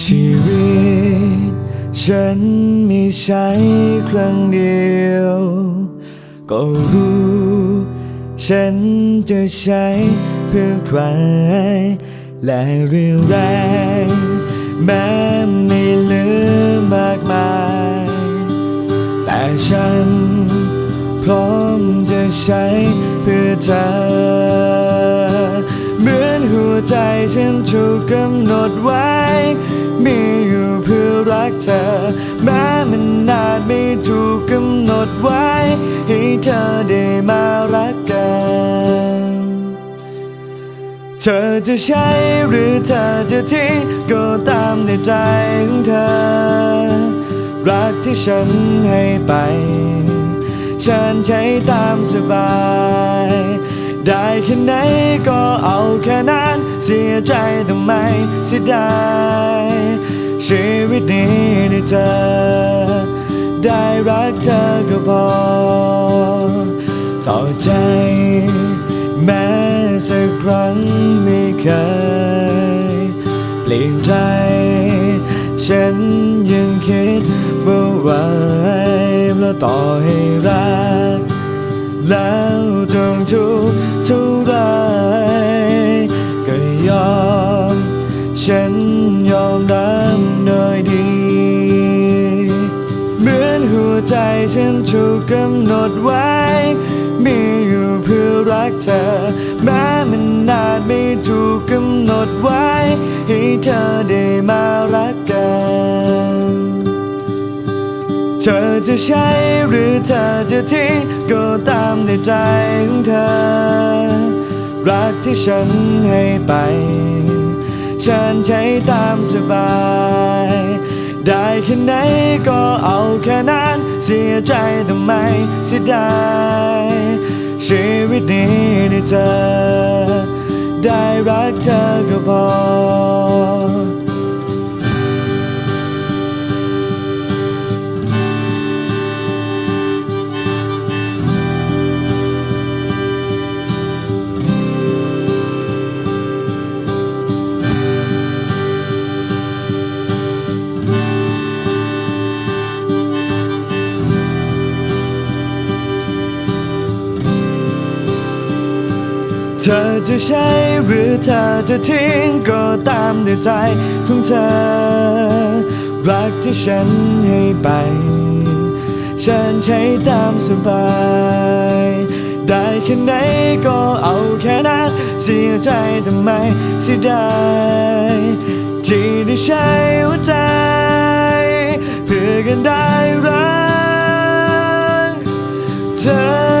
ชีวิต ฉันมีใช้ครั้งเดียว ก็รู้ ฉันจะใช้เพื่อใคร และเรื่องแรงแม้ไม่เหลือมากมาย แต่ฉัน พร้อมจะใช้เพื่อเธอ ฉันถูกกำหนดไว้ มีอยู่เพื่อรักเธอ แม้มันนานไม่ถูกกำหนดไว้ ให้เธอได้มารักกัน เธอจะใช้หรือเธอจะทิ้งก็ตามในใจของเธอ รักที่ฉันให้ไป ฉันใช้ตามสบาย ได้แค่ไหนก็เอาแค่นั้นเสียใจทำไมเสียดายชีวิตนี้ได้เจอ ได้รักเธอก็พอต่อใจ แม้สักครั้งไม่เคยเปลี่ยนใจ ฉันยังคิดว่าไหวแล้วต่อให้รัก แล้วจงทุกเท่าไรก็ยอม ฉันยอมรับโดยดี เหมือนหัวใจฉันถูกกำหนดไว้ มีอยู่เพื่อรักเธอ แม้มันนานไม่ถูกกำหนดไว้ ให้เธอได้ เธอจะใช้หรือเธอจะทิ้งก็ตามในใจของเธอ รักที่ฉันให้ไป ฉันใช้ตามสบาย ได้แค่ไหนก็เอาแค่นั้นเสียใจทำไมเสียดายชีวิตนี้ได้เจอ ได้รักเธอก็พอ เธอจะใช้หรือเธอจะทิ้งก็ตามในใจของเธอ รักที่ฉันให้ไป ฉันใช้ตามสบาย ได้แค่ไหนก็เอาแค่นั้นเสียใจทำไมเสียดายที่ได้ใช้หัวใจ เพื่อกันได้รักเธอ